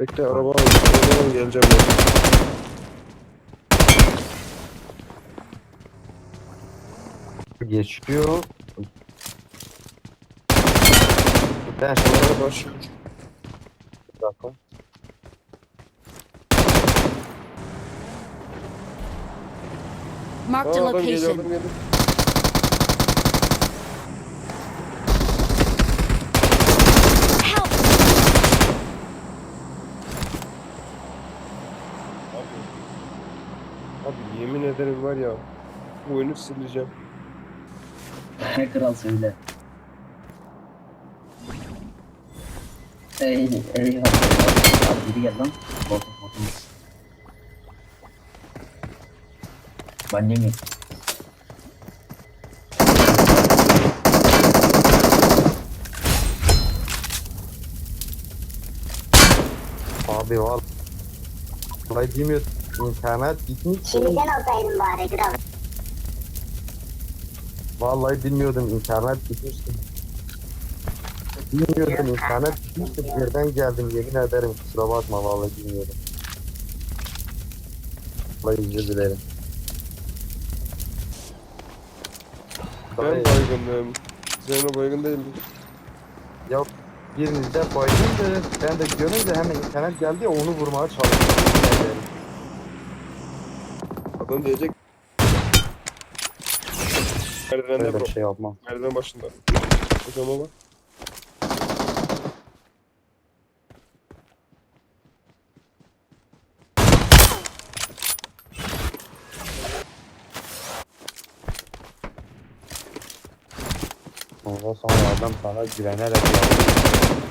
Bekle araba al. Arabadan geleceğim ben. Geçiyor. Ben şimdi Araba başlıyor. bir dakika. Marked a Aa, adam geliyor adam location. geliyor. Abi yemin ederim var ya. Bu oyunu sileceğim. Kral söyle. Ey, ey, Abi biri gel lan. Botum, botum. Ben yemeyeyim. Abi var. Vallahi bilmiyor. İnternet gitmiş. Şimdiden alsaydın bari kral. Vallahi bilmiyordum internet gitmişti. Bilmiyordum internet gitmişti. Birden geldim yemin ederim kusura bakma vallahi bilmiyordum. Vallahi özür dilerim. Ben Dayı, baygındım. Zeyno baygın değildi. Ya birinizde baygındı. Ben de görünce hemen internet geldi ya onu vurmaya çalıştım. Adam diyecek. Merdivende Öyle bro. bir şey yapmam. Merdiven başında. Hocama bak. Ondan sonra adam sana güvenerek geldi.